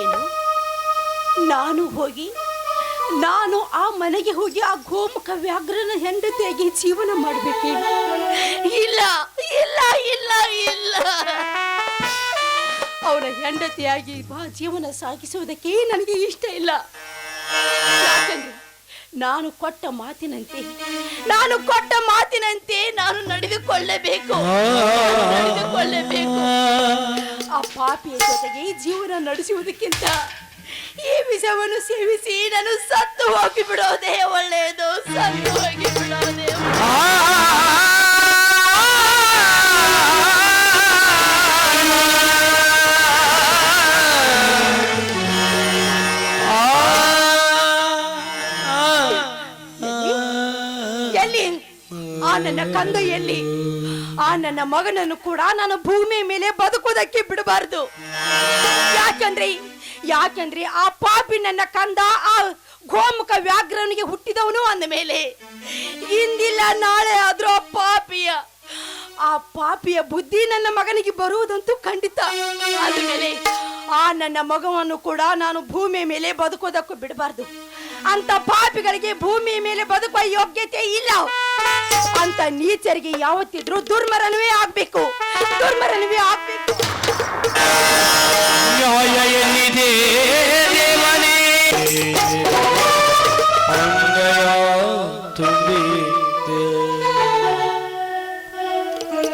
ಏನು? ನಾನು ಹೋಗಿ, ನಾನು ಆ ಮನೆಗೆ ಹೋಗಿ ಆ ಗೋಮುಖ ವ್ಯಾಘ್ರನ ಹೆಂಡತಿಯಾಗಿ ಜೀವನ ಮಾಡಬೇಕು? ಇಲ್ಲ ಇಲ್ಲ ಇಲ್ಲ ಇಲ್ಲ. ಅವನ ಹೆಂಡತಿಯಾಗಿ ಬಾ ಜೀವನ ಸಾಗಿಸುವುದಕ್ಕೆ ನನಗೆ ಇಷ್ಟ ಇಲ್ಲ. ಯಾಕಂದ್ರೆ ನಾನು ಕೊಟ್ಟ ಮಾತಿನಂತೆ ನಾನು ಕೊಟ್ಟ ಮಾತಿನಂತೆ ನಾನು ನಡೆದುಕೊಳ್ಳಬೇಕು. ನಡೆದುಕೊಳ್ಳಬೇಕು. ಆ ಪಾಪಿಯ ಜೊತೆಗೆ ಜೀವನ ನಡೆಸುವುದಕ್ಕಿಂತ ಈ ವಿಷವನ್ನು ಸೇವಿಸಿ ನಾನು ಸತ್ತು ಹೋಗಿ ಬಿಡೋದೇ ಒಳ್ಳೆಯದು ಸತ್ತು ಹೋಗಿ ಬಿಡೋದೇ ಎಲ್ಲಿ ಆ ನನ್ನ ಕಂದ ಎಲ್ಲಿ ಆ ನನ್ನ ಮಗನನ್ನು ಕೂಡ ನಾನು ಭೂಮಿ ಮೇಲೆ ಬದುಕುವುದಕ್ಕೆ ಬಿಡಬಾರದು. ಯಾಕಂದ್ರಿ ಯಾಕಂದ್ರಿ ಆ ಪಾಪಿ ನನ್ನ ಕಂದ, ಆ ಗೋಮುಖ ವ್ಯಾಘ್ರನಿಗೆ ಹುಟ್ಟಿದವನು ಅಂದ ಮೇಲೆ, ಇಂದಿಲ್ಲ ನಾಳೆ ಆದ್ರೂ ಪಾಪಿಯ, ಆ ಪಾಪಿಯ ಬುದ್ಧಿ ನನ್ನ ಮಗನಿಗೆ ಬರುವುದಂತೂ ಖಂಡಿತ. ಆದ್ಮೇಲೆ ಆ ನನ್ನ ಮಗವನ್ನು ಕೂಡ ನಾನು ಭೂಮಿ ಮೇಲೆ ಬದುಕೋದಕ್ಕೂ ಬಿಡಬಾರ್ದು. ಅಂತ ಪಾಪಿಗಳಿಗೆ ಭೂಮಿ ಮೇಲೆ ಬದುಕುವ ಯೋಗ್ಯತೆ ಇಲ್ಲ. ಅಂತ ನೀಚರಿಗೆ ಯಾವತ್ತಿದ್ರೂ ದುರ್ಮರಣವೇ ಆಗ್ಬೇಕು. ದುರ್ಮರಣವೇ ಆಗ್ಬೇಕು. ಅಂಗಯ ತುಂಬಿದೆ.